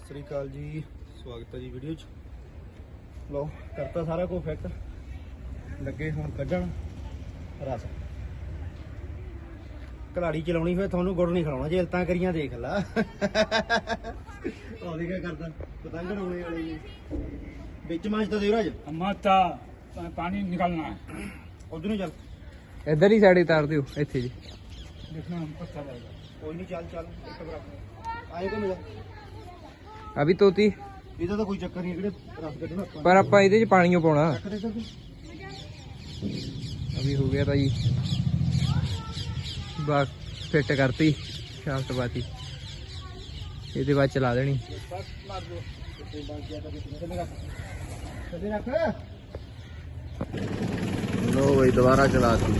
ਸਤਿ ਸ੍ਰੀ ਅਕਾਲ ਜੀ ਸਵਾਗਤ ਹੈ ਜੀ ਵੀਡੀਓ 'ਚ। ਲਓ ਕਰਤਾ ਸਾਰਾ ਕੁਝ ਫਿੱਟ ਲੱਗੇ ਹੁਣ ਕੱਢਣ ਰਸ। ਕਲਾੜੀ ਚਲਾਉਣੀ ਹੋਵੇ ਤੁਹਾਨੂੰ ਗੁੜ ਨਹੀਂ ਖਲਾਉਣਾ ਜੇ ਤਾਂ ਕਰੀਆਂ ਦੇਖ ਲਾ। ਉਹ ਦੇਖਿਆ ਕਰਦਾ ਪਤੰਗ ਉਡਾਉਣੇ ਵਾਲੇ ਜੀ ਵਿੱਚ ਮਾਜ ਤਾਂ ਦੇ ਰਾਜ। ਮਾਤਾ ਪਾਣੀ ਨਿਕਲਣਾ ਹੈ। ਉਧਰ ਨੂੰ ਚੱਲ। ਇੱਧਰ ਹੀ ਸਾਈਡ ਤਾਰ ਦਿਓ ਇੱਥੇ ਜੀ। ਦੇਖਣਾ ਪੱਤਾ ਲੱਗਦਾ। ਕੋਈ ਨਹੀਂ ਚੱਲ ਚੱਲ ਇੱਕ ਬਰਾਬਰ ਆਏ ਕੋ ਮਿਲਾ। ਅਭੀ ਤੋਤੀ। ਇਹਦਾ ਤਾਂ ਕੋਈ ਚੱਕਰ ਨਹੀਂ ਕਿਹੜੇ ਰਸ ਕੱਢਣਾ ਆਪਾਂ। ਪਰ ਆਪਾਂ ਇਹਦੇ ਚ ਪਾਣੀ ਓ ਪਾਉਣਾ। ਚੱਕ ਦੇ। ਅਭੀ ਹੋ ਗਿਆ ਤਾਂ ਜੀ। ਬਾ ਫਿੱਟ ਕਰਤੀ ਸ਼ਾਫਟ ਬਾਤੀ ਇਹਦੇ ਬਾਅਦ ਚਲਾ ਦੇਣੀ। ਲੋ ਬਈ ਦੁਬਾਰਾ ਚਲਾਤੀ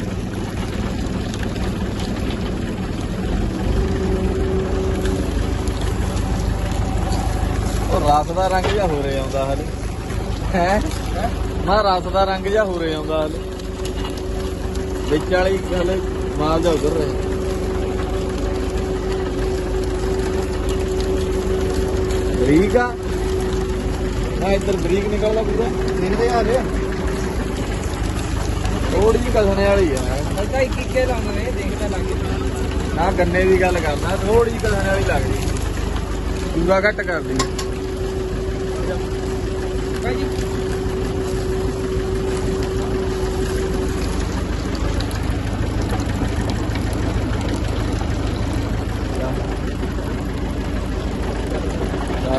ਉਹ ਰਸ ਦਾ ਰੰਗ ਜਿਹਾ ਹੋ ਰਿਹਾ ਆਉਂਦਾ ਹਲੇ। ਹੈ? ਮੈਂ ਰਸ ਦਾ ਰੰਗ ਜਿਹਾ ਹੋ ਰਿਹਾ ਆਉਂਦਾ ਹਲੇ। ਵਿੱਚ ਵਾਲੀ ਹਲੇ ਮਾਲ ਜਾ ਉਧਰ ਰਿਹਾ। ਬਰੀਕ ਆ। ਨਾ ਇੱਧਰ ਬਰੀਕ ਨਿਕਲਦਾ ਪੂਰਾ। ਦੇਖਦੇ ਆ ਲੈ ਥੋੜੀ ਜਿਹੀ ਕਸਣੇ ਵਾਲੀ ਆ। ਅੱਛਾ ਇੱਕ ਇੱਕੇ ਲਾਉਣਾ ਨੇ ਦੇਖਦਾ ਲੱਗ ਨਾ ਗੰਨੇ ਦੀ ਗੱਲ ਕਰਦਾ ਥੋੜੀ ਜਿਹੀ ਕਸਣੇ ਵਾਲੀ ਲੱਗਦੀ ਪੂਰਾ ਘੱਟ ਕਰਦੀ ਭਾਜੀ ਚੱਲ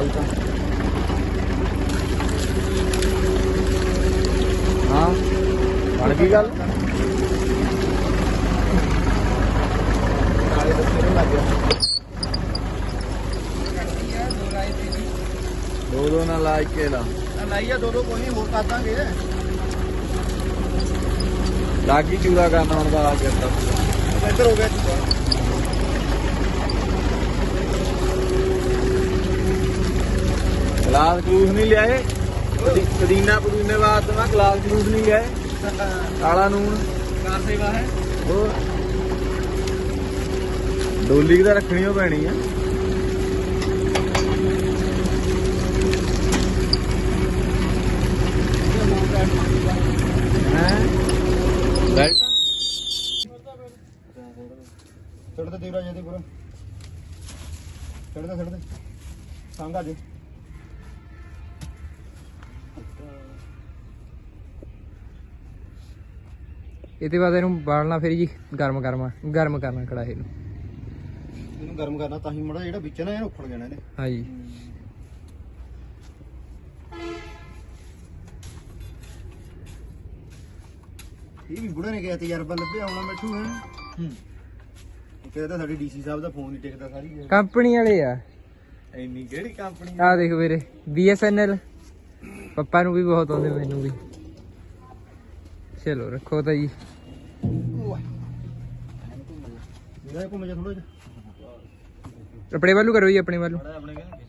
ਤਾਂ ਹਾਂ ਬਣ ਗੱਲ ਨਾਲੇ ਦੱਸੇ ਨੂੰ ਲੱਗ ਗਿਆ ਦੋ ਦੋ ਨਾਲ ਲਾ ਕੇ ਲਾ ਲਾਈਆ ਦੋ ਦੋ ਕੋਈ ਨਹੀਂ ਹੋਰ ਕਰ ਦਾਂਗੇ। ਲਾਗੀ ਚੂੜਾ ਕਰਨਾ ਹੁਣ ਦਾ ਆ ਤਾਂ ਇੱਧਰ ਹੋ ਗਿਆ। ਜੀ ਗਲਾਸ ਜੂਸ ਨਹੀਂ ਲਿਆਏ। ਕਦੀ- ਕਦੀਨਾ ਪੁਦੀਨੇ ਵਾਸਤੇ ਮੈਂ ਗਲਾਸ ਜੂਸ ਨਹੀਂ ਲਿਆਏ। ਕਾਲਾ ਨੂਣ ਕਾਰ ਸੇਵਾ ਹੈ। ਹੋਰ। ਡੋਲੀ ਕਿਦਾ ਰੱਖਣੀ ਓ ਪੈਣੀ ਆ। ਹੈ ਬੈਲਟ ਛੱਡ ਦੇ ਦੇਵਰਾਜ ਇਹਦੇ ਪੂਰਾ ਛੱਡ ਦੇ ਛੱਡ ਦੇ ਸੰਗਾ ਦੇ ਇਹਦੇ ਬਾਅਦ ਇਹਨੂੰ ਬਾਲਣਾ ਫਿਰ ਜੀ ਗਰਮ ਕਰਨਾ ਗਰਮ ਕਰਨਾ ਕੜਾਹੇ ਨੂੰ। ਇਹਨੂੰ ਗਰਮ ਕਰਨਾ ਤਾਂ ਹੀ ਮੜਾ ਜਿਹੜਾ ਵਿੱਚ ਨਾ ਇਹਨੂੰ ਉੱਫੜ ਜਾਣਾ ਇਹਨੇ। ਹਾਂਜੀ। ਇਹ ਵੀ ਬੁੜੇ ਨੇ ਕਿਹਾ ਤਜਰਬਾ ਲੱਭਿਆ ਹੋਣਾ ਮੈਠੂ ਹੈ। ਹੂੰ। ਕਿਹਾ ਤਾਂ ਸਾਡੇ ਡੀਸੀ ਸਾਹਿਬ ਦਾ ਫੋਨ ਨਹੀਂ ਟਿਕਦਾ ਸਾਰੀ। ਕੰਪਨੀ ਵਾਲੇ ਆ। ਇੰਨੀ ਕਿਹੜੀ ਕੰਪਨੀ? ਆ ਦੇਖ ਵੀਰੇ BSNL ਪਪਾ ਨੂੰ ਵੀ ਬਹੁਤ ਆਉਂਦੇ ਮੈਨੂੰ ਵੀ। ਚਲੋ ਰੱਖੋ ਤਾਂ ਜੀ। ਮੇਰਾ ਘੁੰਮ ਜਾ ਥੋੜਾ ਜਿਹਾ। ਆਪਣੇ ਵੱਲੋਂ ਕਰੋ ਜੀ ਆਪਣੇ ਵੱਲੋਂ ਆਪਣੇ ਕਹਿੰਦੇ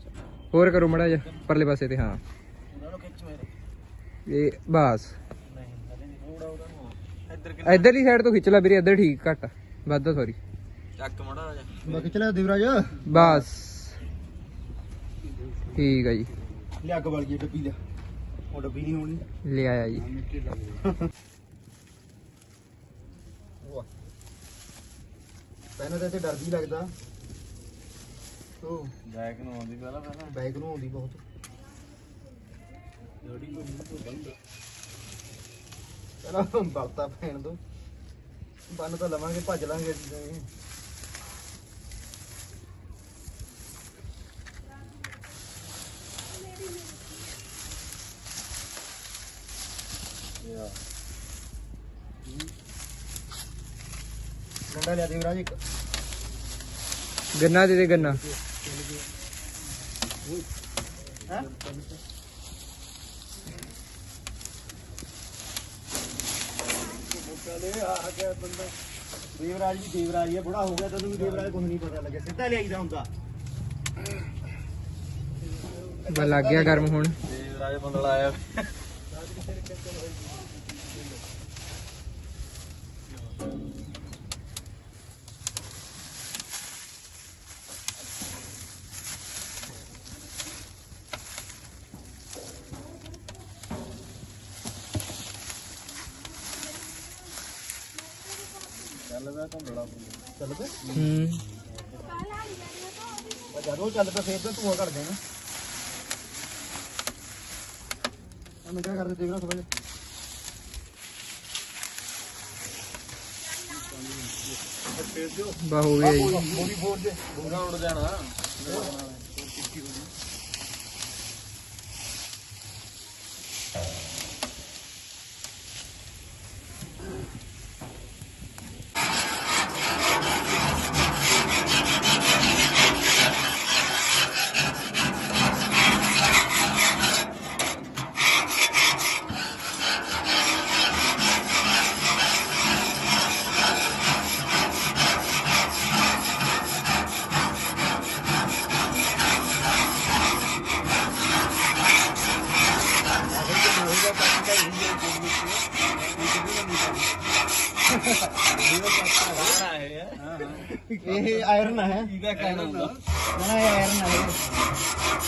ਹੋਰ ਕਰੋ ਮੜਾ ਜਾ ਪਰਲੇ ਪਾਸੇ ਤੇ ਹਾਂ। ਉਹਨਾਂ ਨੂੰ ਖਿੱਚ ਮੇਰੇ। ਇਹ ਬਸ ਨਹੀਂ ਹਲੇ ਨਹੀਂ ਥੋੜਾ ਉਹਦਾ ਨੂੰ ਇੱਧਰ ਇਧਰਲੀ ਸਾਈਡ ਤੋਂ ਖਿੱਚ ਲੈ ਵੀਰੇ ਇੱਧਰ ਠੀਕ ਘੱਟ ਵੱਧ ਸੌਰੀ ਚੱਕ ਮੜਾ ਜਾ ਬਾਕੀ ਚਲਾ ਦੇਵਰਾਜ। ਬਸ। ਠੀਕ ਆ ਜੀ। ਲਿਆ ਅੱਗ ਵਾਲੀ ਡੱਬੀ ਲਿਆ। ਉਹ ਡੱਬੀ ਨਹੀਂ ਹੋਣੀ। ਲੈ ਆਇਆ ਜੀ। ਪਹਿਲਾਂ ਤਾਂ ਇੱਥੇ ਡਰ ਵੀ ਲੱਗਦਾ। ਉਹ ਬੈਕ ਨੂੰ ਆਉਂਦੀ ਪਹਿਲਾਂ ਪਹਿਲਾਂ। ਬੈਗ ਨੂੰ ਆਉਂਦੀ ਬਹੁਤ। ਚਲੋ ਬਲਤਾ ਪੈਣ ਦੋ। ਬੰਨ ਤਾਂ ਲਵਾਂਗੇ ਭੱਜ ਲਾਂਗੇ ਅਸੀਂ ਤਾਂ ਇਹ। ਡੰਡਾ ਲਿਆ ਦੇਵਰਾਜ ਇੱਕ। ਗੰਨਾ ਦੇ ਦੇ ਗੰਨਾ। ਹੈਂ? ਚਲੇ ਆ ਗਿਆ ਬੰਦਾ। ਦੇਵਰਾਜ ਵੀ ਦੇਵਰਾਜ ਹੀ ਬੁੜਾ ਹੋ ਗਿਆ ਤੈਨੂੰ ਵੀ ਦੇਵਰਾਜ ਕੁਝ ਨਹੀਂ ਪਤਾ ਲੱਗਿਆ। ਸਿੱਧਾ ਲਿਆਈਦਾ ਹੁੰਦਾ। ਬਸ ਲੱਗ ਗਿਆ ਗਰਮ ਹੁਣ। ਤੇ ਰਾਜ ਬੰਦਲ ਆਇਆ ਚੱਲ ਪਿਆ ਧੁੰਦਲਾ ਚੱਲ ਪਿਆ ਹੂੰ ਉਹ ਜਦੋਂ ਚੱਲ ਪਿਆ ਫੇਰ ਤਾਂ ਧੂਆ ਘੜ ਜਾਣਾ। ਮੈਂ ਕਿਆ ਕਰਦੇ ਦੇਖ ਜਿਹਾ ਫੇਰ ਦਿਓ ਬਾ ਹੋ ਗਿਆ ਜੀ। ਬੋਰੀ ਦੇ ਪੂਰਾ ਉੱਡ ਜਾਣਾ। ਇਹ ਆਇਰਨ ਹੈ। ਇਹਦਾ ਕਹਿਣਾ ਹੁੰਦਾ ਨਾ ਇਹ ਆਇਰਨ ਹੈ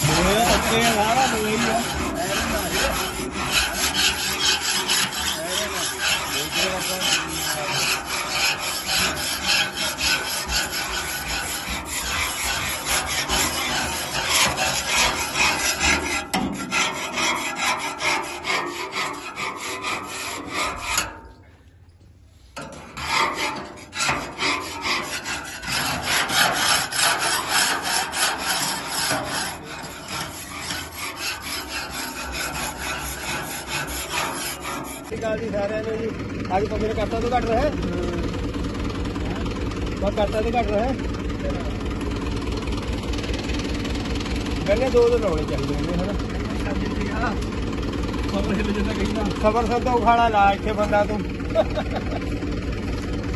ਇਹ ਅੱਗੇ ਸਾਰਾ ਲੋਹੀ ਆ। ਸਤਿ ਸ਼੍ਰੀ ਅਕਾਲ ਜੀ ਸਾਰਿਆਂ ਨੂੰ ਜੀ। ਅੱਜ ਪੰਮੇ ਨੇ ਕਰਤਾ ਤੋਂ ਘੱਟ ਰਿਹਾ ਬਾ ਕਰਤਾ ਤੋਂ ਘੱਟ ਰਿਹਾ ਗੰਨੇ ਦੋ ਦੋ ਲਾਉਣੇ ਚਾਹੀਦੇ ਨੇ ਹਨਾ? ਖਬਰ ਸਭ ਤੋਂ ਉਖਾੜਾ ਲਾ ਇੱਥੇ ਬੰਦਾ ਤੂੰ।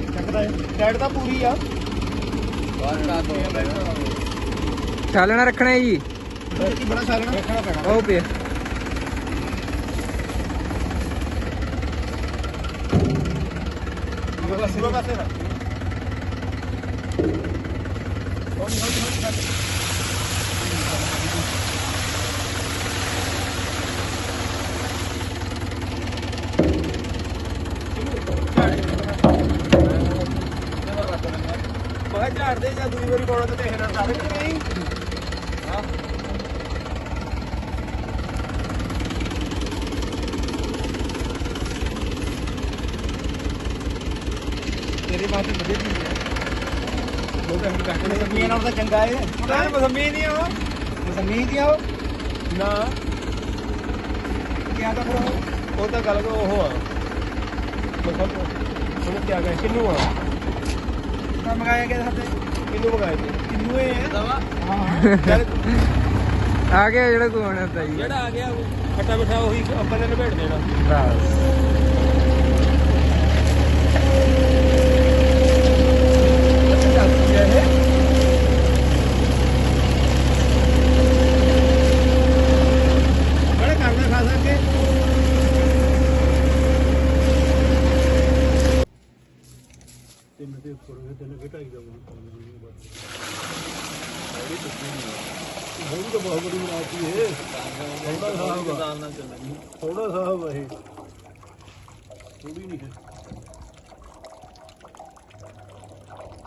ਚੱਕਦਾ ਟੈਡ ਤਾਂ ਪੂਰੀ ਆ। ਛਾਲਣਾ ਰੱਖਣਾ ਹੈ ਜੀ। ਬੜਾ ਸਾਲਣਾ ਰੱਖਣਾ ਪੈਣਾ ਉਹ ਪਿਆ ਪੂਰਾ ਪਾਸੇ ਨਾ ਹੌਲੀ ਹੌਲੀ ਹੌਲੀ ਕਰ ਮੈਂ ਝਾੜ ਦੇ ਜਾਂ ਦੂਜੀ ਵਾਰੀ ਪਾਉਣਾ ਤੇ ਦੇਖਣਾ ਸਾਰੇ ਕਿ ਨਹੀਂ ਹਾਂ ਤੇਰੀ ਬਾਤ ਵਧੀਆ ਚੀਜ਼ ਹੈ ਲੋਕ ਅਸੀਂ ਨਾਲ ਤਾਂ ਚੰਗਾ ਹੈ ਪਤਾ ਨਹੀਂ ਮਸੰਮੀ ਨਹੀਂ ਆ ਮਸੰਮੀ ਕੀ ਆ ਨਾ। ਕੀ ਆਦਾ ਫਿਰ ਉਹ ਉਹ ਤਾਂ ਗੱਲ ਕੋ ਉਹ ਆ। ਮਸੰਮ ਉਹਨੂੰ ਕੀ ਆ ਗਿਆ ਕਿੰਨੂ ਆ? ਤਾਂ ਮੰਗਾਇਆ ਗਿਆ ਸਾਡੇ? ਕਿੰਨੂ ਮੰਗਾਇਆ ਸੀ ਕਿੰਨੂ ਹੈ ਦਵਾ ਹਾਂ। ਆ ਗਿਆ ਜਿਹੜਾ ਤਾਂ ਜੀ ਜਿਹੜਾ ਆ ਗਿਆ ਉਹ ਖੱਟਾ ਮਿੱਠਾ ਉਹੀ ਆਪਾਂ ਨੇ ਨਿਬੇੜ ਦੇਣਾ। ਬਸ ਕਰਨਾ ਖਾ ਸਕੇ ਤੇ ਮੈਂ ਤੇ ਉੱਪਰ ਉਹ ਦਿਨ ਘਟਾਈ ਦਾ ਬਹੁਤ ਤਾਂ ਬਹੁਤ ਬੜੀ ਬਣਾਤੀ ਹੈ ਥੋੜਾ ਸਾਹਿਬ ਆ। ਨਾਲ ਚੱਲਣੀ ਥੋੜਾ ਸਾਹਿਬ ਥੋੜੀ ਨਹੀਂ ਹੈ।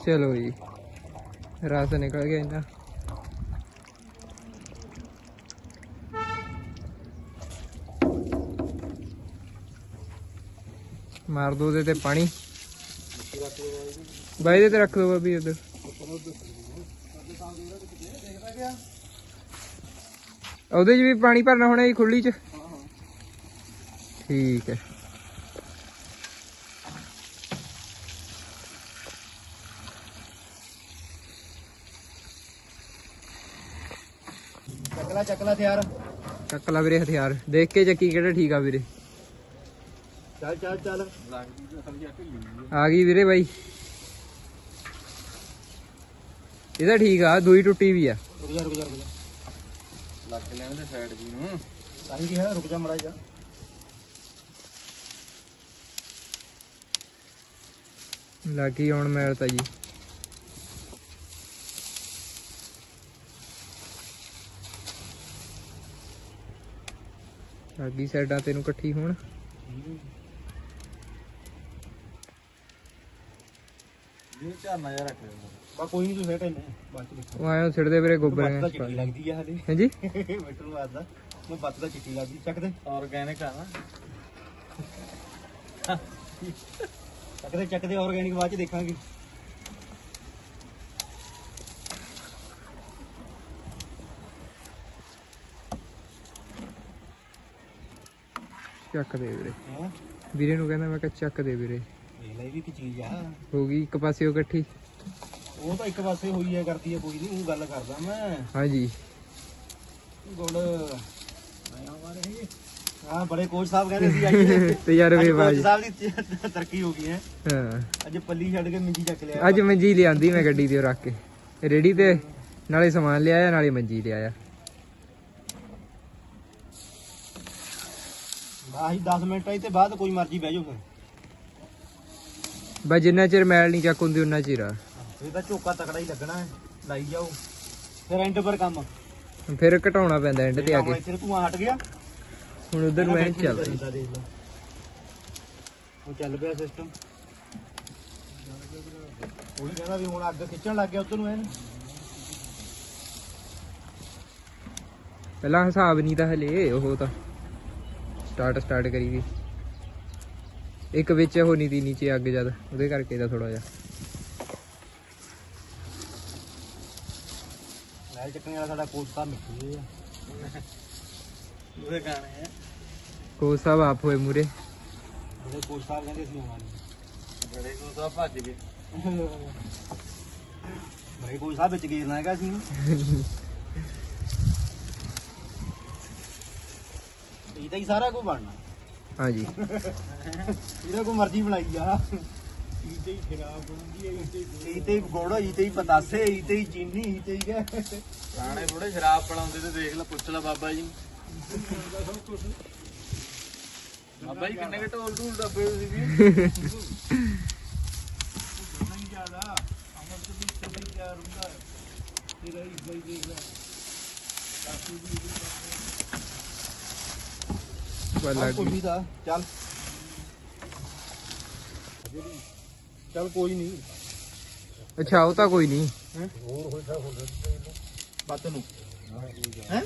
ਚਲੋ ਜੀ। ਰਸ ਨਿਕਲ ਗਿਆ ਇਹਨਾਂ ਮਾਰ ਦੋ ਉਹਦੇ ਤੇ ਪਾਣੀ। ਬਾਈ ਦੇ ਤੇ ਰੱਖ ਦੋ ਬਾਬੀ ਉਧਰ ਉਹਦੇ 'ਚ ਵੀ ਪਾਣੀ ਭਰਨਾ ਹੋਣਾ ਜੀ ਖੁੱਲੀ 'ਚ। ਠੀਕ ਹੈ। ਚੱਕਲਾ ਚੱਕਲਾ ਤਿਆਰ। ਚੱਕ ਲਾ ਵੀਰੇ ਹਥਿਆਰ। ਦੇਖ ਕੇ ਚੱਕੀ ਕਿਹੜਾ ਠੀਕ ਆ ਵੀਰੇ। ਚੱਲ ਚੱਲ ਚੱਲ। ਆ ਗਈ ਵੀਰੇ ਬਾਈ। ਇਹਦਾ ਠੀਕ ਆ ਦੂਈ ਟੁੱਟੀ ਵੀ ਆ। ਰੁਕ ਜਾ ਰੁਕ ਜਾ ਰੁਕ ਜਾ। ਲੱਗ ਲੈਣ ਦੇ ਸਾਈਡ ਜੀ ਨੂੰ। ਤਾਂ ਕੀ ਹੈ ਰੁਕ ਜਾ ਮੜਾ ਜਾ। ਲੱਗੀ ਆਉਣ ਮੈਲ ਤਾਂ ਜੀ। ਲੱਗੀ ਸਾਈਡਾਂ ਤੈਨੂੰ ਇਕੱਠੀ ਹੋਣ। ਇਹ ਰੱਖ ਬਾ ਕੋਈ ਨਹੀਂ ਤੂੰ ਸੈਟ ਇਹਨੂੰ ਬਾਅਦ ਚ ਦੇਖਾਂ ਉਹ ਆਇਓ ਸਿੱਟਦੇ ਵੀਰੇ ਗੋਬਰ ਬੱਤ ਤਾਂ ਚਿੱਟੀ ਲੱਗਦੀ ਆ ਹਲੇ। ਹਾਂਜੀ? ਮਿੱਟਰ ਨੂੰ ਆਦਾ ਮੈਂ ਬੱਤ ਤਾਂ ਚਿੱਟੀ ਲੱਗਦੀ। ਚੱਕ ਦੇ। ਆਰਗੈਨਿਕ ਆ ਨਾ। ਚੱਕ ਦੇ ਚੱਕ ਦੇ ਆਰਗੈਨਿਕ ਬਾਅਦ ਚ ਦੇਖਾਂਗੇ। ਚੱਕ ਦੇ ਵੀਰੇ। ਵੀਰੇ ਨੂੰ ਕਹਿੰਦਾ ਮੈਂ ਕਿਹਾ ਚੱਕ ਦੇ ਵੀਰੇ। ਇਹ ਲੈ ਵੀ ਇੱਕ ਚੀਜ਼ ਆ। ਹੋ ਗਈ ਇੱਕ ਪਾਸੇ ਉਹ ਇਕੱਠੀ। ਉਹ ਤਾਂ ਇੱਕ ਪਾਸੇ ਹੋਈ ਹੈ ਕਰਦੀ ਹੈ ਕੋਈ ਨਹੀਂ ਉਹ ਗੱਲ ਕਰਦਾ ਮੈਂ। ਹਾਂਜੀ। ਗੁੜ। ਹਾਂ ਬੜੇ ਕੋਚ ਸਾਹਿਬ ਕਹਿੰਦੇ ਸੀ ਆਈਏ। ਤਜਰਬੇਬਾਜ਼। ਕੋਚ ਸਾਹਿਬ ਦੀ ਤਰੱਕੀ ਹੋ ਗਈ ਹੈ। ਹਾਂ। ਅੱਜ ਪੱਲੀ ਛੱਡ ਕੇ ਮੰਜੀ ਚੱਕ ਲਿਆ। ਅੱਜ ਮੰਜੀ ਲਿਆਂਦੀ ਮੈਂ ਗੱਡੀ ਤੇ ਰੱਖ ਕੇ। ਰੇੜੀ ਤੇ ਨਾਲੇ ਸਮਾਨ ਲਿਆਇਆ ਨਾਲੇ ਮੰਜੀ ਲਿਆਇਆ। ਆਹੀ 10 ਮਿੰਟਾਂ ਤੇ ਬਾਅਦ ਕੋਈ ਮਰਜ਼ੀ ਬਹਿ ਜਾਓ ਫਿਰ। ਬਸ ਜਿੰਨਾ ਚਿਰ ਮੈਲ ਨਹੀਂ ਚੱਕ ਹੁੰਦੀ ਉਹਨਾਂ ਚਿਰ ਆ। ਇਹ ਤਾਂ ਝੋਕਾ ਤਕੜਾ ਹੀ ਲੱਗਣਾ ਹੈ ਲਾਈ ਜਾਓ। ਫਿਰ ਐਂਡ ਪਰ ਕੰਮ। ਫਿਰ ਘਟਾਉਣਾ ਪੈਂਦਾ ਐਂਡ ਤੇ ਆ ਹੁਣ ਕੇ। ਇੱਥੇ ਧੂਆਂ ਹਟ ਗਿਆ। ਹੁਣ ਉਧਰ ਐਂ ਚੱਲ ਉਹ ਚੱਲ ਪਿਆ ਸਿਸਟਮ ਉਹੀ ਕਹਿੰਦਾ ਵੀ ਹੁਣ ਅੱਗ ਖਿੱਚਣ ਲੱਗ ਗਿਆ ਉਧਰ ਨੂੰ ਐਨ ਪਹਿਲਾਂ ਹਿਸਾਬ ਨਹੀਂ ਤਾਂ ਹਲੇ ਉਹ ਤਾਂ ਸਟਾਰਟ ਸਟਾਰਟ ਕਰੀ ਵੀ ਇੱਕ ਵਿੱਚ ਉਹ ਨਹੀਂ ਦੀ ਨੀਚੇ ਅੱਗ ਜਦ ਉਹਦੇ ਕਰਕੇ ਦਾ ਥੋੜਾ ਜਿਹਾ। ਚੱਕਣੇ ਵਾਲਾ ਸਾਡਾ ਕੋਚ ਸਾਹਿਬ ਮਿੱਠੂ ਆ। ਉਹਦੇ ਗਾਣੇ ਆ। ਕੋਚ ਸਾਹਿਬ ਆਪ ਹੋਏ ਮੂਰੇ। ਉਹਦੇ ਕੋਚ ਸਾਹਿਬ ਕਹਿੰਦੇ ਸੀ ਆਉਣਾ ਨਹੀਂ। ਬੜੇ ਤਾਂ ਭੱਜ ਗਏ। ਬੜੇ ਕੋਚ ਸਾਹਿਬ ਵਿੱਚ ਗੇਰਨਾ ਹੈਗਾ ਸੀ ਇਹ ਤਾਂ ਹੀ ਸਾਰਾ ਕੁਝ ਬਣਨਾ। ਹਾਂਜੀ। ਇਹਦਾ ਕੋਈ ਮਰਜ਼ੀ ਬਣਾਈ ਆ। ਇਤੇ ਹੀ ਖਰਾਬ ਹੈ ਹੀ ਗੁੜ ਹੀ ਪਤਾਸੇ ਇਤੇ ਹੀ ਚੀਨੀ ਹੀ ਥੋੜੇ ਸ਼ਰਾਬ ਪਲਾਉਂਦੇ ਤੇ ਦੇਖ ਲੈ ਪੁੱਛ ਲੈ ਬਾਬਾ ਜੀ। ਬਾਬਾ ਜੀ ਕਿੰਨੇ ਢੋਲ ਢੂਲ ਦੱਬੇ ਤੁਸੀਂ ਵੀ? ਨਹੀਂ ਜ਼ਿਆਦਾ ਅਮਰ ਤੋਂ ਵੀ ਸਭੀ ਤਿਆਰ ਹੁੰਦਾ। ਹੈ ਤੇਰਾ ਹੀ ਬਈ ਦੇਖ ਲੈ ਕਾਸੂ ਦੀ ਲੱਗ ਦਾ ਚੱਲ ਕੋਈ ਨਹੀਂ। ਅੱਛਾ ਉਹ ਤਾਂ ਕੋਈ ਨਹੀਂ। ਬੱਤ ਨੂੰ। ਹੈ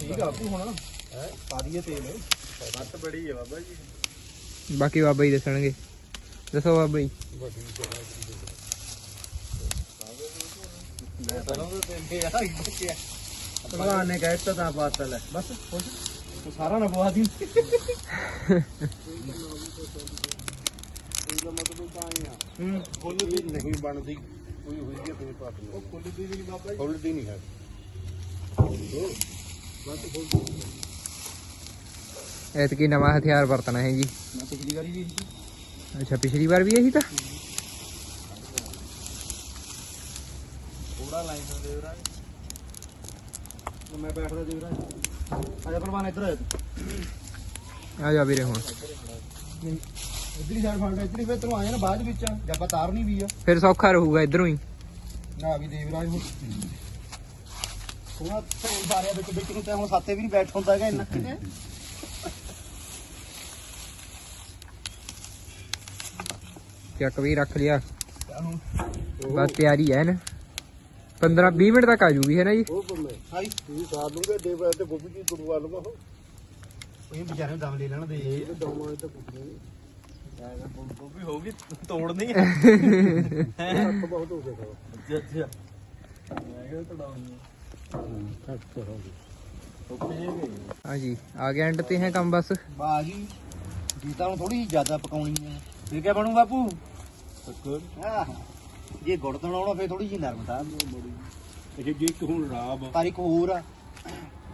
ਠੀਕ ਆ। ਆਪੂ ਹੁਣ। ਹੈ ਪਾ ਦਈਏ ਤੇਲ। ਬੱਤ ਬੜੀ ਹੈ ਬਾਬਾ ਜੀ। ਬਾਕੀ ਬਾਬਾ ਜੀ ਦੱਸਣਗੇ। ਦੱਸੋ ਬਾਬਾ ਜੀ। ਮੈਂ ਤਾਂ ਉਹ ਤੇ ਆ ਬੱਚਿਆ ਭਗਵਾਨ ਨੇ ਕਹਿ ਦਿੱਤਾ ਤਾਂ ਬਾਤ ਲੈ। ਬਸ ਸਾਰਾ ਨਾ ਬਵਾ ਦੀ। ਹੂੰ ਫੁੱਲ ਦੀ ਨਹੀਂ ਬਣਦੀ ਕੋਈ ਹੋਈ ਹੈ ਤੇਰੇ ਪਾਸ ਉਹ ਫੁੱਲ ਦੀ ਵੀ ਨੀ ਬਾਬਾ ਜੀ ਫੁੱਲਦੀ ਨਹੀਂ ਹੈ ਐਤਕੀ ਨਵਾਂ ਹਥਿਆਰ ਵਰਤਣਾ ਹੈ ਜੀ। ਮੈਂ ਪਿਛਲੀ ਵਾਰੀ ਵੀ ਸੀ ਅੱਛਾ ਪਿਛਲੀ ਵਾਰ ਵੀ ਇਹੀ ਤਾਂ? ਥੋੜਾ ਲਾਈਨ ਦੇ ਵੀਰਾਂ ਤੇ ਮੈਂ ਬੈਠਦਾ ਦੇਖ ਰਿਹਾ ਆਜਾ ਭਲਵਾਨ ਇੱਧਰ ਆ ਆ ਜਾ ਵੀਰੇ ਹੁਣ। ਇਧਰਲੀ ਸਾਈਡ ਫੜਦਾ ਇਧਰਲੀ ਫੇਰ ਤੈਨੂੰ ਆਇਆ ਨਾ ਬਾਅਦ ਵਿੱਚ ਜਦ ਆਪਾਂ ਤਾਰਨੀ ਵੀ ਆ। ਫਿਰ ਸੌਖਾ ਰਹੂਗਾ ਇਧਰੋਂ ਹੀ। ਨਾ ਵੀ ਦੇਵਰਾਜ ਹੁਣ। ਹੁਣ ਸਾਰੇ ਵਿੱਚ ਵਿੱਚ ਨੂੰ ਤੇ ਹੁਣ ਸਾਤੇ ਵੀ ਨਹੀਂ ਬੈਠ ਹੁੰਦਾ ਹੈਗਾ ਇੰਨਾ। ਚੱਕ ਵੀ ਰੱਖ ਲਿਆ। ਬਸ ਤਿਆਰੀ ਹੈ ਨਾ। 15 20 ਮਿੰਟ ਤੱਕ ਆ ਜੂਗੀ ਹੈ ਨਾ ਜੀ? ਉਹ ਬੰਦੇ ਹਾਈ। ਤੁਸੀਂ ਸਾਰ ਲੂਗੇ ਦੇ ਬਾਅਦ ਤੇ ਗੋਭੀ ਜੀ ਤੁੜਵਾ ਲਵਾਂ ਉਹ ਇਹ ਵਿਚਾਰੇ ਦਮ ਲੈ ਲੈਣ ਦੇ। ਇਹ ਦਵਾਂ ਤੇ ਨੇ ਉਹ ਵੀ ਹੋਊਗੀ ਤੋੜਨੀ ਹੈ ਹੱਥ ਬਹੁਤ ਹੋ ਗਿਆ ਅੱਛਾ ਅੱਛਾ ਮੈਂ ਕਿਹਾ ਤੜਾਉਣੀ ਹੱਥ ਹੋ ਗਿਆ ਹਾਂਜੀ ਆ ਗਿਆ ਐਂਡ ਤੇ ਹੈ ਕੰਮ ਬਸ। ਬਾਜੀ ਜੀ ਤਾਂ ਹੁਣ ਥੋੜੀ ਜ਼ਿਆਦਾ ਪਕਾਉਣੀ ਹੈ ਫਿਰ ਕਿਆ ਬਣੂ ਬਾਪੂ? ਆਹ ਜੇ ਗੁੜ ਤਣਾਉਣਾ ਫੇਰ ਥੋੜੀ ਜੀ ਨਰਮ ਤਾਂ ਇਹ ਜੇ ਇੱਕ ਹੁਣ ਰਾਬ ਪਰ ਇੱਕ ਹੋਰ ਆ।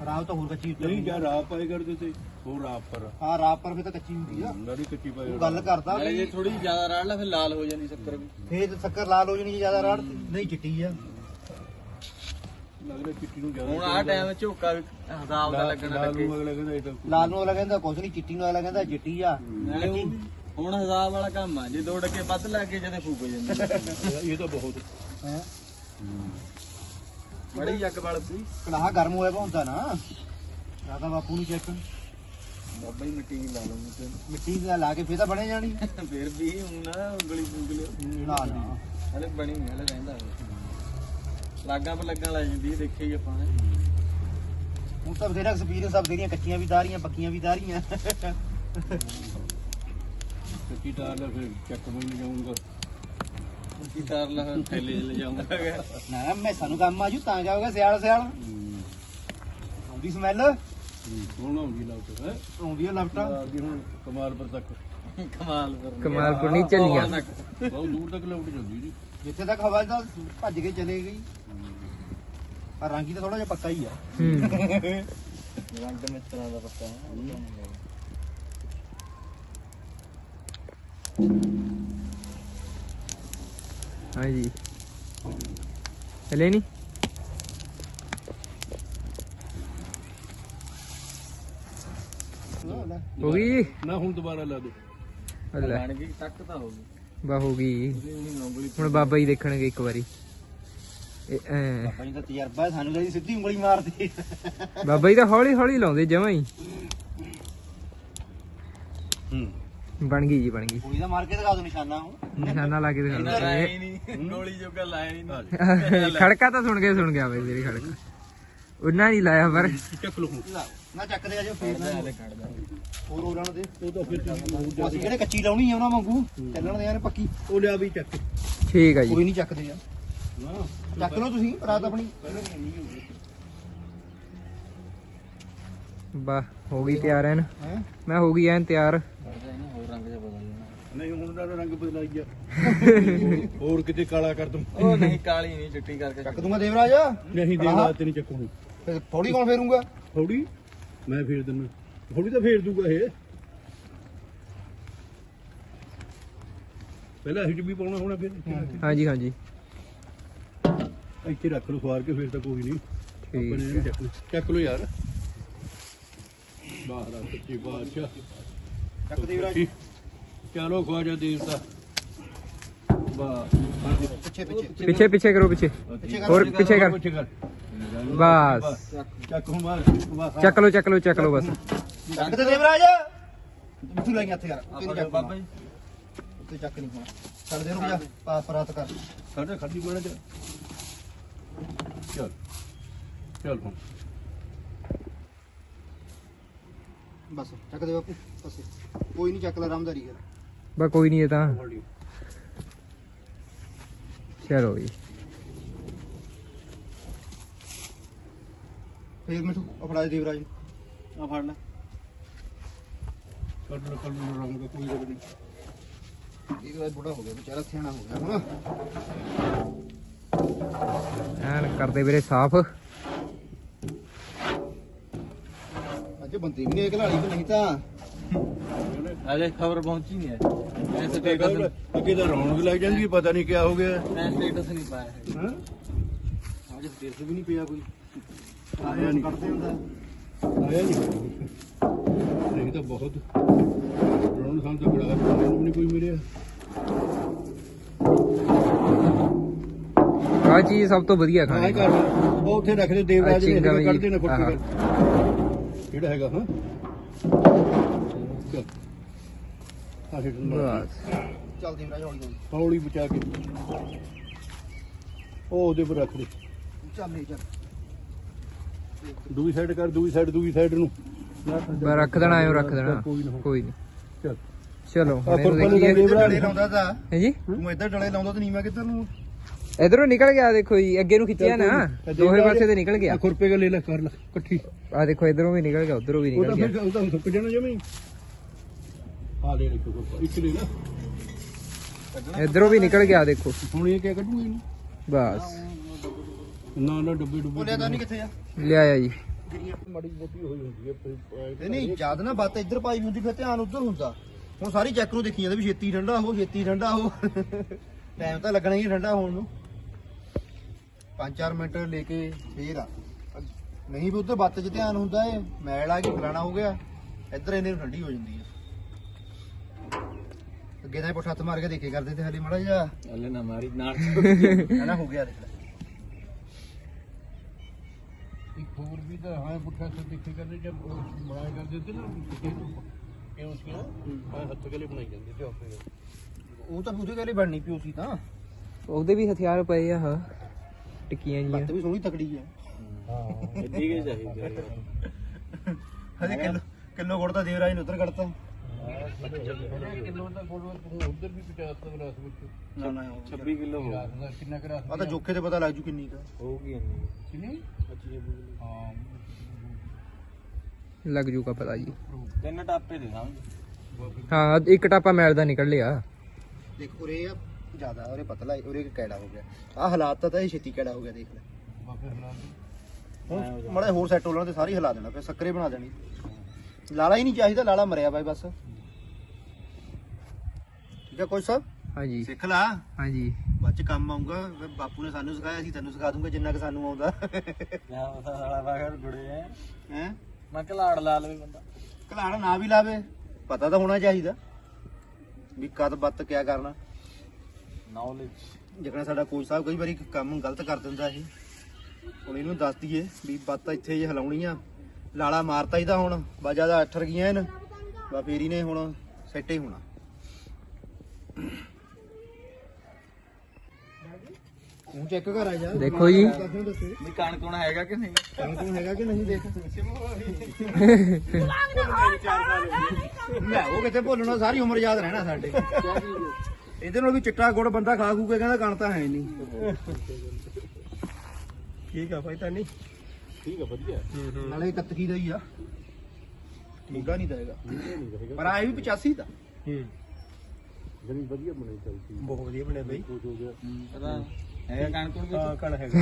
ਰਾਵ ਤਾਂ ਹੋਰ ਕੱਚੀ ਨਹੀਂ ਜਾਂ ਰਾਬ ਪਾਏ ਕਰਦੇ ਤੇ ਉਹ ਰਾਬ ਪਰ ਹਾਂ ਰਾਵ ਪਰ ਫੇਰ ਤਾਂ ਕੱਚੀ ਹੁੰਦੀ ਆ। ਲੜੀ ਕੱਚੀ ਪਾਏ ਤੂੰ ਗੱਲ ਕਰਦਾ ਨਾਲੇ ਜੇ ਵੀ ਥੋੜੀ ਜ਼ਿਆਦਾ ਰਾੜ ਲਾ ਫਿਰ ਲਾਲ ਹੋ ਜਾਂਦੀ ਸ਼ੱਕਰ ਵੀ। ਫੇਰ ਸ਼ੱਕਰ ਲਾਲ ਹੋ ਜਣੀ ਜ਼ਿਆਦਾ ਰਾੜ ਨਹੀਂ ਚਿੱਟੀ ਆ। ਲੱਗਦਾ ਚਿੱਟੀ ਨੂੰ ਜ਼ਿਆਦਾ ਹੁਣ ਆਹ ਟਾਈਮ ਝੋਕਾ ਵੀ ਹਿਸਾਬ ਦਾ ਲੱਗਣ ਲੱਗੇ। ਨੂੰ ਅਗਲਾ ਕਹਿੰਦਾ ਇਹ ਤਾਂ ਲਾਲ ਨੂੰ ਅਗਲਾ ਕਹਿੰਦਾ ਕੁਛ ਨਹੀਂ ਚਿੱਟੀ ਨੂੰ ਅਗਲਾ ਕਹਿੰਦਾ ਚਿੱਟੀ ਆ। ਨਾਲੇ ਉਹ ਵੀ ਹੁਣ ਹਿਸਾਬ ਵਾਲਾ ਕੰਮ ਆ। ਜੇ ਦੋ ਡੱਕੇ ਵੱਧ ਲੱਗ ਗਏ ਜਦੇ ਫੂਕ ਹੋ ਜਾਂਦੀ। ਇਹ ਤਾਂ ਬਹੁਤ ਹੈ? ਬੜੀ ਜੱਗ ਬਲ ਸੀ। ਕੜਾਹ ਗਰਮ ਹੋਇਆ ਨਾ। ਰਾਦਾ ਬਾਪੂ ਨੂੰ ਚੈੱਕ ਬਾਬਾ ਹੀ ਮਿੱਟੀ ਲਾ ਲਵਾਂਗੇ ਤੇ। ਮਿੱਟੀ ਦਾ ਲਾ ਕੇ ਫੇਰ ਤਾਂ ਬਣੇ ਜਾਣੀ। ਫਿਰ ਵੀ ਹੁਣ ਨਾ ਉਂਗਲੀ ਉਂਗਲੀ ਨਾ ਨਾ ਹਲੇ ਬਣੀ ਨਹੀਂ ਹਲੇ ਰਹਿੰਦਾ ਲਾਗਾਂ ਪਰ ਲੱਗਣ ਲੱਗ ਜਾਂਦੀ ਹੈ, ਦੇਖਿਆ ਹੀ ਆਪਾਂ ਨੇ। ਹੁਣ ਤਾਂ ਬਥੇਰਾ ਐਕਸਪੀਰੀਅੰਸ ਆ ਬਥੇਰੀਆਂ ਕੱਚੀਆਂ ਵੀ ਦਾਰੀਆਂ ਪੱਕੀਆਂ ਵੀ ਦਾਰੀਆਂ ਕੱਚੀ ਤਾਰ ਦਾ ਫਿਰ ਚੱਕ ਮੈਂ ਨਹੀਂ ਜਾਊਂਗਾ। ਕੀ ਤਾਰ ਲਾ ਥੈਲੇ ਚ ਲੈ ਜਾਊਂਗਾ। ਨਾ ਨਾ ਮੈਂ ਸਾਨੂੰ ਕੰਮ ਆਜੂ ਤਾਂ ਜਾਊਗਾ ਸਿਆਲ ਸਿਆਲ। ਆਉਂਦੀ ਸਮੈਲ ਸੋਹਣਾ ਹੁੰਦੀ ਲੱਗ ਹੈ? ਆਉਂਦੀ ਆ ਲਫਟਾ ਅੱਗੇ ਹੁਣ ਕਮਾਲਪੁਰ ਤੱਕ। ਕਮਾਲ ਕਮਾਲਪੁਰ ਨਹੀਂ ਚੱਲੀਆਂ ਬਹੁਤ ਦੂਰ ਤੱਕ ਲੌਟ ਜਾਂਦੀ ਜੀ। ਜਿੱਥੇ ਤੱਕ ਹਵਾ ਦਾ ਭੱਜ ਕੇ ਚਲੇ ਗਈ। ਪਰ ਰੰਗੀ ਤਾਂ ਥੋੜਾ ਜਿਹਾ ਪੱਕਾ ਹੀ ਆ। ਹੂੰ। ਰੰਗ ਮਿੱਤਰਾਂ ਦਾ ਪੱਕਾ ਹੈ ਹਾਂਜੀ। ਹਲੇ ਨਹੀਂ ਹੋ ਗਈ ਨਾ ਹੁਣ ਦੁਬਾਰਾ ਲਾ ਦੋ ਲੈ। ਬਣ ਗਈ ਤੱਕ ਤਾਂ ਹੋ ਗਈ। ਬਾ ਹੋ ਗਈ। ਉਂਗਲੀ ਹੁਣ ਬਾਬਾ ਜੀ ਦੇਖਣਗੇ ਇੱਕ ਵਾਰੀ। ਇਹ ਐਂ। ਨੂੰ ਤਾਂ ਤਜਰਬਾ ਹੈ, ਸਾਨੂੰ ਜੀ ਸਿੱਧੀ ਉਂਗਲੀ ਮਾਰਦੀ ਬਾਬਾ ਜੀ ਤਾਂ ਹੌਲੀ ਹੌਲੀ ਲਾਉਂਦੇ ਜਮਾਂ ਹੀ। ਹੂੰ। ਬਣ ਗਈ ਜੀ ਬਣ ਗਈ। ਕੋਈ ਤਾਂ ਮਾਰ ਕੇ ਦਿਖਾ ਦੋ ਨਿਸ਼ਾਨਾ ਹੁਣ। ਨਿਸ਼ਾਨਾ ਲਾ ਕੇ ਇਹਨਾਂ ਦਿਖਾ ਲਾਇਆ ਹੀ ਨਹੀਂ। ਗੋਲੀ ਜੋਗਾ ਲਾਇਆ ਹੀ ਨਹੀਂ। ਖੜਕਾ ਤਾਂ ਸੁਣ ਕੇ ਸੁਣ ਗਿਆ ਬਈ ਮੇਰੀ ਖੜਕਾ। ਉਹਨਾਂ ਨਹੀਂ ਲਾਇਆ ਪਰ। ਚੱਕ ਲੋ ਨਾ ਚੱਕਦੇ ਆ ਜੋ ਫੇਰ ਨਾ। ਹੋਰ ਹੋਰਾਂ ਦੇ। ਉਹ ਤਾਂ ਫਿਰ ਅਸੀਂ ਕਿਹੜੇ ਕੱਚੀ ਲਾਉਣੀ ਆ ਉਹਨਾਂ ਵਾਂਗੂ ਚੱਲਣ ਦੇ ਯਾਰ ਪੱਕੀ। ਉਹ ਲਿਆ ਵੀ ਚੱਕ। ਠੀਕ ਆ ਜੀ। ਕੋਈ ਨਹੀਂ ਚੱਕਦੇ ਯਾਰ ਨਾ ਚੱਕ ਲਓ ਤੁਸੀਂ ਰਾਤ ਆਪਣੀ। ਬਾ ਹੋ ਗਈ ਤਿਆਰ ਐਨ। ਮੈਂ ਹੋ ਗਈ ਐਨ ਤਿਆਰ। ਨਹੀਂ ਹੁਣ ਦਾ ਰੰਗ ਬਦਲਾਈ ਗਿਆ ਹੋਰ ਕਿਤੇ ਕਾਲਾ ਕਰ ਦੂੰ। ਉਹ ਨਹੀਂ ਕਾਲੀ ਨਹੀਂ ਚਿੱਟੀ ਕਰਕੇ ਚੱਕ ਦੂੰਗਾ ਦੇਵਰਾਜ। ਨਹੀਂ ਦੇ ਲਾ ਤੇ ਨਹੀਂ ਚੱਕੂ ਫਿਰ ਥੋੜੀ ਕੌਣ ਫੇਰੂੰਗਾ? ਥੋੜੀ ਮੈਂ ਫੇਰ ਦਿੰਦਾ ਥੋੜੀ ਤਾਂ ਫੇਰ ਦੂਗਾ ਇਹ। ਪਹਿਲਾਂ ਹਿੱਟ ਵੀ ਪਾਉਣਾ ਹੋਣਾ ਫਿਰ। ਹਾਂਜੀ ਹਾਂਜੀ। ਇੱਥੇ ਰੱਖ ਲਓ ਖਵਾਰ ਕੇ ਫੇਰ ਤਾਂ ਕੋਈ ਨਹੀਂ। ਠੀਕ ਚੱਕ ਲਓ ਯਾਰ। ਬਾਹਰ ਆ ਸੱਚੀ ਬਾਦਸ਼ਾਹ। ਚੱਕ ਦੇਵਰਾਜ ਚਲੋ ਖਵਾਜਾ ਦੇਵਤਾ। ਵਾਹ। ਪਿੱਛੇ ਪਿੱਛੇ। ਪਿੱਛੇ ਪਿੱਛੇ ਕਰੋ ਪਿੱਛੇ। ਹੋਰ ਪਿੱਛੇ ਕਰ। ਪਿੱਛੇ ਕਰ। ਬਸ। ਚੱਕ ਹੁਣ ਮਾਰ ਵਾਹ ਚੱਕ ਲਓ ਚੱਕ ਲਓ ਚੱਕ ਲਓ ਬਸ। ਚੱਕ ਤੇ ਦੇਵਰਾਜ ਤੂੰ ਲਾਈਆਂ ਹੱਥ ਯਾਰ ਨਹੀਂ ਚੱਕ ਬਾਬਾ ਜੀ ਉੱਤੇ ਚੱਕ ਨਹੀਂ ਹੋਣਾ। ਚੱਲ ਦੇ ਰੁਕ ਜਾ ਪਾਸ ਰਾਤ ਕਰ। ਸਾਡੇ ਖੱਡੀ ਬਣਾ ਚ ਚੱਲ ਚੱਲ ਹੁਣ। ਬਸ ਚੱਕ ਦੇ ਬਾਪੂ ਬਸ। ਕੋਈ ਨਹੀਂ ਚੱਕ ਲੈ ਰਾਮਦਾਰੀ ਕਰ। ਬਾ ਕੋਈ ਨਹੀਂ ਇਹ ਤਾਂ। ਚਲੋ ਜੀ। ਫੇਰ ਮਿੱਠੂ ਆ ਫੜਾ ਦੇ ਦੇਵਰਾਜ ਆ ਫੜ ਲੈ। ਕੱਢ ਲਓ ਕੱਢ ਲਓ ਰੰਗ ਦਾ ਕੋਈ ਰੰਗ ਨਹੀਂ ਇਹ ਤਾਂ ਬੁੜਾ ਹੋ ਗਿਆ ਵਿਚਾਰਾ ਸਿਆਣਾ ਹੋ ਗਿਆ ਹੁਣ। ਐਨ ਕਰਦੇ ਵੀਰੇ ਸਾਫ਼। ਅੱਜ ਬੰਦੇ ਵੀ ਨੇ ਘਲਾੜੀ ਤੇ ਨਹੀਂ ਤਾਂ? ਅਜੇ ਖਬਰ ਪਹੁੰਚੀ ਨਹੀਂ ਹੈ। ਮੈਂ ਸਟੇਟਸ ਅੱਗੇ ਤਾਂ ਰੌਣਕ ਲੱਗ ਜਾਂਦੀ ਹੈ, ਪਤਾ ਨਹੀਂ ਕਿਆ ਹੋ ਗਿਆ। ਮੈਂ ਸਟੇਟਸ ਨਹੀਂ ਪਾਇਆ ਹੈ। ਹਾਂ? ਅੱਜ ਸਟੇਟ ਵੀ ਨਹੀਂ ਪਿਆ ਕੋਈ। ਆਇਆ ਨਹੀਂ। ਕੱਢਦੇ ਹੁੰਦਾ। ਆਇਆ ਨਹੀਂ। ਨਹੀਂ ਤਾਂ ਬਹੁਤ ਰੌਣਕ ਸਾਨੂੰ ਤਾਂ ਬੜਾ ਮੈਨੂੰ ਨਹੀਂ ਕੋਈ ਮਿਲਿਆ। ਆ ਚੀਜ਼ ਸਭ ਤੋਂ ਵਧੀਆ ਖਾਣੀ। ਕਰ ਉਹ ਉੱਥੇ ਰੱਖਦੇ ਦੇਵਰਾਜ ਵੀ- ਕੱਢਦੇ ਨੇ ਫੁੱਟ। ਕੇ ਕਿਹੜਾ ਹੈਗਾ ਹਾਂ? ਚੱਲ। ਆ ਹਿੱਟ ਬਸ। ਚੱਲ ਦੇਵਰਾਜ ਹੌਲੀ ਹੌਲੀ। ਹੌਲੀ ਬਚਾ ਕੇ। ਉਹ ਉਹਦੇ ਪਰ ਰੱਖ ਦੇ। ਚੱਲ ਨਹੀਂ ਚੱਲ। ਦੂਜੀ ਸਾਈਡ ਕਰ ਦੂਜੀ ਸਾਈਡ ਦੂਜੀ ਸਾਈਡ ਨੂੰ। ਬਾ ਰੱਖ ਦੇਣਾ ਐਂ ਰੱਖ ਦੇਣਾ। ਕੋਈ ਨਾ ਕੋਈ ਨਹੀਂ ਚੱਲ। ਦਾ ਦੇਖੀਏ। ਡਲੇ ਲਾਉਂਦਾ ਤਾਂ। ਹਾਂਜੀ ਤੂੰ ਇੱਧਰ ਡਲੇ ਲਾਉਂਦਾ ਤੇ ਨੀਵਾ ਕਿੱਧਰ ਨੂੰ ਇਧਰੋਂ ਨਿਕਲ ਗਿਆ ਦੇਖੋ ਜੀ ਅੱਗੇ ਨੂੰ ਖਿੱਚਿਆ ਨਾ। ਦੋਹੇ ਪਾਸੇ ਤੇ ਨਿਕਲ ਗਿਆ। ਖੁਰਪੇ ਕੇ ਲੈ ਲੈ ਕਰ ਲੈ ਇਕੱਠੀ। ਆ ਦੇਖੋ ਇਧਰੋਂ ਵੀ ਨਿਕਲ ਗਿਆ ਉਧਰੋਂ ਵੀ ਉਹ ਨਿਕਲ ਤਾਂ ਗਿਆ। ਫਿਰ ਉਹ ਤਾਂ ਸੁੱਕ ਜਾਣਾ ਜਮੀ। ਆ ਲੈ ਲੈ ਖੁਰਪਾ ਇੱਕ ਲੈ ਨਾ ਇਧਰੋਂ ਵੀ ਨਿਕਲ ਗਿਆ ਦੇਖੋ। ਹੁਣ ਇਹ ਕਿਆ ਕੱਢੂਗੇ ਇਹਨੂੰ? ਬਸ। ਨਾ ਨਾ ਡੱਬੇ ਡੁੱਬੇ ਬੋਲਿਆ ਤਾਂ ਨਹੀਂ ਕਿੱਥੇ ਆ? ਲਿਆਇਆ ਜੀ। ਮਾੜੀ ਮੋਟੀ ਹੋਈ ਹੁੰਦੀ ਹੈ ਫਿਰ, ਇਹ ਨਹੀਂ ਜਦ ਨਾ ਬਾਤ ਇੱਧਰ ਪਾਈ ਹੁੰਦੀ ਫਿਰ ਧਿਆਨ ਉੱਧਰ ਹੁੰਦਾ। ਹੁਣ ਸਾਰੀ ਚੈੱਕ ਨੂੰ ਦੇਖੀ ਜਾਂਦੇ ਵੀ ਛੇਤੀ ਠੰਡਾ ਹੋ ਛੇਤੀ ਠੰਡਾ ਹੋ। ਟਾਈਮ ਤਾਂ ਲੱਗਣਾ ਹੀ ਠੰਡਾ ਹੋਣ ਨੂੰ। 5-4 ਮਿੰਟ ਲੈ ਕੇ ਫੇਰ ਆ। ਨਹੀਂ ਵੀ ਉੱਧਰ ਬੱਤ 'ਚ ਧਿਆਨ ਹੁੰਦਾ ਏ ਮੈਲ ਆ ਗਈ ਫਲਾਣਾ ਹੋ ਗਿਆ। ਇੱਧਰ ਇਹਨੇ ਨੂੰ ਠੰਡੀ ਹੋ ਜਾਂਦੀ ਹੈ ਅੱਗੇ ਤਾਂ ਇਹ ਪੁੱਠਾ ਹੱਥ ਮਾਰ ਕੇ ਦੇਖੇ ਕਰਦੇ ਤੇ ਹਲੇ ਮੜਾ ਜਾ ਹਲੇ ਨਾ ਮਾਰੀ ਨਾਲ ਹਨਾ ਹੋ ਗਿਆ ਦੇਖ ਲੈ। ਇੱਕ ਹੋਰ ਵੀ ਤਾਂ ਹਾਂ ਪੁੱਠਾ ਸੇ ਦੇਖੇ ਕਰਦੇ ਜਦ ਉਹ ਬਣਾਇਆ ਕਰਦੇ ਤੇ ਨਾ ਕਿਉਂ ਸੀ ਨਾ ਹਾਂ। ਹੱਥ ਗਲੇ ਬਣਾਈ ਜਾਂਦੇ ਤੇ ਆਪੇ ਉਹ ਤਾਂ ਪੂਰੇ ਗਲੇ ਬਣਨੀ ਪਿਓ ਸੀ ਤਾਂ। ਉਹਦੇ ਵੀ ਹਥਿਆਰ ਪਏ ਆ ਹਾਂ ਟਿੱਕੀਆਂ ਜੀਆਂ ਲੱਤ ਵੀ ਸੋਹਣੀ ਤਕੜੀ ਆ। ਹਾਂ ਇੱਡੀ ਕੇ ਚਾਹੀਦੀ ਹਜੇ ਕਿਲੋ ਕਿਲੋ ਗੁੜ ਤਾਂ ਦੇਵਰਾਜ ਨੇ ਉਧਰ ਕੱਢਤਾ। ਕਿਲੋ ਦਾ ਗੋਲ ਉਧਰ ਵੀ 50 ਦਾ ਗਲਾਸ ਵਿੱਚ ਨਾ ਨਾ 26 ਕਿਲੋ ਹੋ ਗਲਾਸ ਦਾ ਕਿੰਨਾ ਗਲਾਸ ਆ? ਤਾਂ ਜੋਖੇ ਤੇ ਪਤਾ ਲੱਗ ਜੂ ਕਿੰਨੀ ਕਾ ਹੋਊਗੀ ਇੰਨੀ। ਕਿੰਨੀ? 25 ਹਾਂ। ਲੱਗ ਜੂਗਾ ਪਤਾ ਜੀ। ਤਿੰਨ ਟਾਪੇ ਦੇ ਸਮਝ ਹਾਂ ਇੱਕ ਟਾਪਾ ਮੈਲ ਦਾ ਨਿਕਲ ਲਿਆ। ਦੇਖ ਉਰੇ ਆ ਜ਼ਿਆਦਾ ਉਰੇ ਪਤਲਾ ਹੈ, ਉਰੇ ਕੈੜਾ ਹੋ ਗਿਆ। ਆ ਹਾਲਾਤ ਤਾਂ ਤਾਂ ਇਹ ਛੇਤੀ ਕੈੜਾ ਹੋ ਗਿਆ ਦੇਖ ਲੈ। ਹੁਣ ਮੜਾ ਹੋਰ ਸੈੱਟ ਹੋ ਲੈਣ ਤੇ ਸਾਰੀ ਹਿਲਾ ਦੇਣਾ ਫਿਰ ਸ਼ੱਕਰੇ ਬਣਾ ਦੇਣੀ। ਲਾਲਾ ਹੀ ਨਹੀਂ ਚਾਹੀਦਾ ਲਾਲਾ ਮਰਿਆ ਬਾਈ ਬਸ। ਠੀਕ ਹੈ ਕੋਈ ਸਾਹਿਬ ਹਾਂਜੀ। ਸਿੱਖ ਲਾ। ਹਾਂਜੀ। ਬਾਅਦ ਚ ਕੰਮ ਆਉਂਗਾ ਫਿਰ ਬਾਪੂ ਨੇ ਸਾਨੂੰ ਸਿਖਾਇਆ ਸੀ ਤੈਨੂੰ ਸਿਖਾ ਦੂੰਗਾ ਜਿੰਨਾ ਕਿ ਸਾਨੂੰ ਆਉਂਦਾ। ਕਿਆ ਪਤਾ ਸਾਲਾ ਬਾਹਰ ਗੁੜੇ ਐ। ਹੈ? ਮੈਂ ਘਲਾੜ ਲਾ ਲਵੇ ਬੰਦਾ। ਘਲਾੜਾ ਨਾ ਵੀ ਲਾਵੇ ਪਤਾ ਤਾਂ ਹੋਣਾ ਚਾਹੀਦਾ। ਵੀ ਕਦ ਬੱਤ ਕਿਆ ਕਰਨਾ। ਨੌਲੇਜ ਜਿਕਣਾ ਸਾਡਾ ਕੋਚ ਸਾਹਿਬ ਕਈ ਵਾਰੀ ਕੰਮ ਗਲਤ ਕਰ ਦਿੰਦਾ ਇਹ ਹੁਣ ਇਹਨੂੰ ਦੱਸ ਦਈਏ ਵੀ ਬੱਤ ਇੱਥੇ ਜੇ ਹਲਾਉਣੀ ਆ। ਲਾਲਾ ਮਾਰਤਾ ਇਹਦਾ ਹੁਣ ਬਾ ਜ਼ਿਆਦਾ ਅੱਠਰ ਗਈਆਂ ਇਹਨ ਬਾ ਫੇਰ ਇਹਨੇ ਹੁਣ ਸੈੱਟ ਹੀ ਹੋਣਾ। ਤੂੰ ਚੈੱਕ ਕਰ ਆ ਜਾ। ਦੇਖੋ ਜੀ। ਵੀ ਕਣ ਕੁਣ ਹੈਗਾ ਕਿ ਨਹੀਂ? ਤੂੰ ਹੈਗਾ ਕਿ ਨਹੀਂ ਦੇਖ। ਲੈ ਉਹ ਕਿਤੇ ਭੁੱਲਣਾ? ਸਾਰੀ ਉਮਰ ਯਾਦ ਰਹਿਣਾ ਸਾਡੇ। ਇਹਦੇ ਨਾਲ ਵੀ ਚਿੱਟਾ ਗੁੜ ਬੰਦਾ ਖਾ ਖੂ ਕੇ ਕਹਿੰਦਾ ਕਣ ਤਾਂ ਹੈ ਨਹੀਂ। ਠੀਕ ਆ ਭਾਈ ਤਾਂ ਨਹੀਂ ਠੀਕ ਆ ਵਧੀਆ। ਨਾਲੇ ਕੱਤਕੀ ਦਾ ਹੀ ਆ। ਮੋਗਾ ਨਹੀਂ ਦਏਗਾ ਪਰ ਆਏ ਵੀ 85 ਦਾ ਜਣੀ ਵਧੀਆ ਬਣਾਈ ਚੱਲਦੀ ਬਹੁਤ ਵਧੀਆ ਬਣਿਆ ਬਈ। ਕੁਝ ਹੋ ਗਿਆ। ਪਤਾ ਹੈਗਾ ਕਣ ਕੁਣ ਵਿੱਚ ਕਣ ਹੈਗਾ।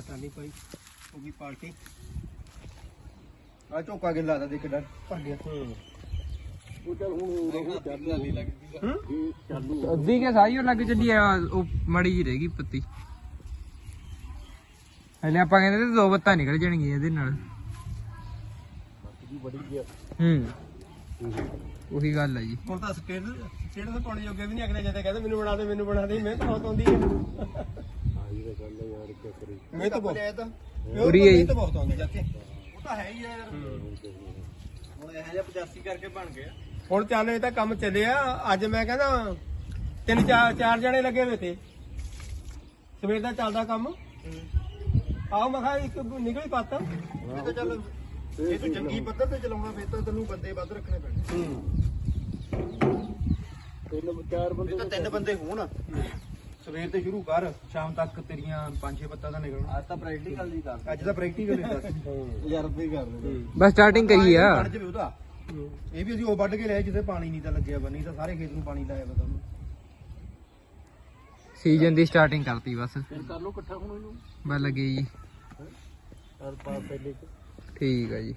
ਤਾਂ ਨਹੀਂ ਭਾਈ ਉਹ ਵੀ ਪਾਰਟੀ ਆ ਝੋਕਾ ਗਿੱਲਾ ਦਾ ਦੇਖ ਡਰ ਭਰ ਗਿਆ। ਉਹ ਚੱਲ ਹੁਣ ਰਹੂ ਚੱਲੂ ਇਹ ਚਾਲੂ ਅੱਧੀ ਕੇ ਸਾਈ ਉਹ ਲੱਗ ਚੱਲੀ ਆ ਉਹ ਮੜੀ ਜੀ ਰਹੇਗੀ ਪੱਤੀ। ਹਲੇ ਆਪਾਂ ਕਹਿੰਦੇ ਤੇ ਦੋ ਬੱਤਾਂ ਨਿਕਲ ਜਾਣਗੀਆਂ ਇਹਦੇ ਨਾਲ। ਵੀ ਬੜੀ ਗਿਆ ਹੂੰ। ਉਹੀ ਗੱਲ ਹੈ ਜੀ। ਹੁਣ ਤਾਂ ਸਟੇਟ ਸਟੇਟ ਤੋਂ ਪਾਉਣ ਜੋਗੇ ਵੀ ਨਹੀਂ ਅਗਲੇ ਜਾਂਦੇ ਕਹਿੰਦੇ ਮੈਨੂੰ ਬਣਾ ਦੇ ਮੈਨੂੰ ਬਣਾ ਦੇ ਮਿਹਨਤ ਬਹੁਤ ਆਉਂਦੀ ਹੈ ਆਹੀ ਤਾਂ ਗੱਲ ਹੈ ਯਾਰ ਕੀ ਕਰੀ ਮਿਹਨਤ ਬਹੁਤ ਪੂਰੀ ਹੈ ਜੀ। ਮਿਹਨਤ ਬਹੁਤ ਆਉਂਦੀ ਜਾਤੇ ਉਹ ਤਾਂ ਹੈ ਹੀ ਯਾਰ। ਹੁਣ ਇਹ ਜਿਹਾ 85 ਕਰਕੇ ਬਣ ਗਿਆ। ਹੁਣ ਚੱਲ ਇਹ ਤਾਂ ਕੰਮ ਚੱਲਿਆ। ਅੱਜ ਮੈਂ ਕਹਿੰਦਾ ਤਿੰਨ ਚਾਰ ਚਾਰ ਜਣੇ ਲੱਗੇ ਹੋਏ ਤੇ। ਸਵੇਰ ਦਾ ਚੱਲਦਾ ਕੰਮ। ਆਓ ਮੈਂ ਕਿਹਾ ਇੱਕ ਨਿਕਲ ਹੀ ਪਾਤਾ। ਇਹ ਤਾਂ ਚੱਲ ਇਹ ਤੂੰ ਜੰਗੀ ਪੱਧਰ ਤੇ ਚਲਾਉਣਾ ਫਿਰ ਤਾਂ ਤੈਨੂੰ ਬੰਦੇ ਵੱਧ ਰੱਖਣੇ ਪੈਣੇ। ਤਿੰਨ ਚਾਰ ਬੰਦੇ ਇਹ ਤਾਂ ਤਿੰਨ ਬੰਦੇ ਹੋਣ। ਸਵੇਰ ਤੇ ਸ਼ੁਰੂ ਕਰ ਸ਼ਾਮ ਤੱਕ ਤੇਰੀਆਂ ਪੰਜ ਛੇ ਪੱਤਾ ਦਾ ਨਿਕਲਣਾ। ਅੱਜ ਤਾਂ ਪ੍ਰੈਕਟੀਕਲ ਦੀ ਕਰ ਅੱਜ ਦਾ ਪ੍ਰੈਕਟੀਕਲ ਹੈ ਦੱਸ। ਤਜਰਬੇ ਕਰ ਬਸ ਸਟਾਰਟਿੰਗ ਕਰੀ ਆ। ਬਣ ਜਾਵੇ ਉਹਦਾ। ਇਹ ਵੀ ਅਸੀਂ ਉਹ ਵੱਢ ਕੇ ਲਿਆ ਜਿੱਥੇ ਪਾਣੀ ਨਹੀਂ ਤਾਂ ਲੱਗਿਆ ਵਾ ਨਹੀਂ ਤਾਂ ਸਾਰੇ ਖੇਤ ਨੂੰ ਪਾਣੀ ਲਾਇਆ ਵਾ ਤੁਹਾਨੂੰ ਸੀਜ਼ਨ ਦੀ ਸਟਾਰਟਿੰਗ ਕਰਤੀ ਬਸ। ਫਿਰ ਕਰ ਲੋ ਇਕੱਠਾ ਹੁਣ ਇਹਨੂੰ। ਬਸ ਲੱਗੇ ਜੀ। ਹਰ ਪਾ ਪਹਿਲੇ ਠੀਕ ਆ ਜੀ।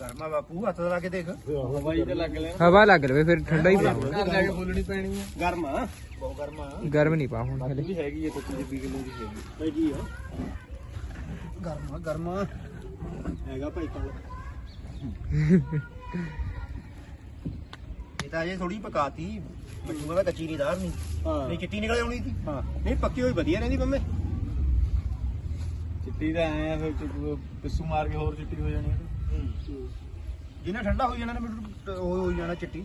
ਗਰਮਾ ਬਾਪੂ ਹੱਥ ਲਾ ਕੇ ਦੇਖ। ਹਵਾਈ ਤੇ ਲੱਗ ਲਿਆ ਹਵਾ ਲੱਗ ਰਵੇ ਫਿਰ ਠੰਡਾ ਹੀ ਪਿਆ ਘਰ ਜਾ ਕੇ ਬੋਲਣੀ ਪੈਣੀ ਆ। ਗਰਮਾ? ਬਹੁਤ ਗਰਮਾ। ਗਰਮ ਨਹੀਂ ਪਾ ਹੁਣ ਹਲੇ। ਵੀ ਹੈਗੀ ਹੈ 25 20 ਕਿਲੋ ਦੀ ਹੈਗੀ। ਹੈਗੀ ਆ। ਗਰਮਾ ਗਰਮਾ। ਹੈਗਾ ਭਾਈ ਕੋਲ। ਇਹ ਤਾਂ ਅਜੇ ਥੋੜੀ ਪਕਾਤੀ। ਬੱਚੂਗਾ ਦਾ ਕੱਚੀ ਨਹੀਂ ਦਾਰ ਨਹੀਂ ਹਾਂ। ਨਹੀਂ ਚਿੱਟੀ ਨਿਕਲ ਆਉਣੀ ਸੀ। ਹਾਂ। ਨਹੀਂ ਪੱਕੀ ਹੋਈ ਵਧੀਆ ਰਹਿੰਦੀ ਬੰਮੇ ਚਿੱਟੀ ਦਾ ਆਇਆ ਫਿਰ ਚਿੱਟੂ- ਪਿੱਸੂ ਮਾਰ ਕੇ ਹੋਰ ਚਿੱਟੀ ਹੋ ਜਾਣੀ ਆ। ਜਿੰਨਾ ਠੰਡਾ ਹੋ ਜਾਣਾ ਨਾ, ਮੈਨੂੰ ਉਹ ਹੋ ਜਾਣਾ ਚਿੱਟੀ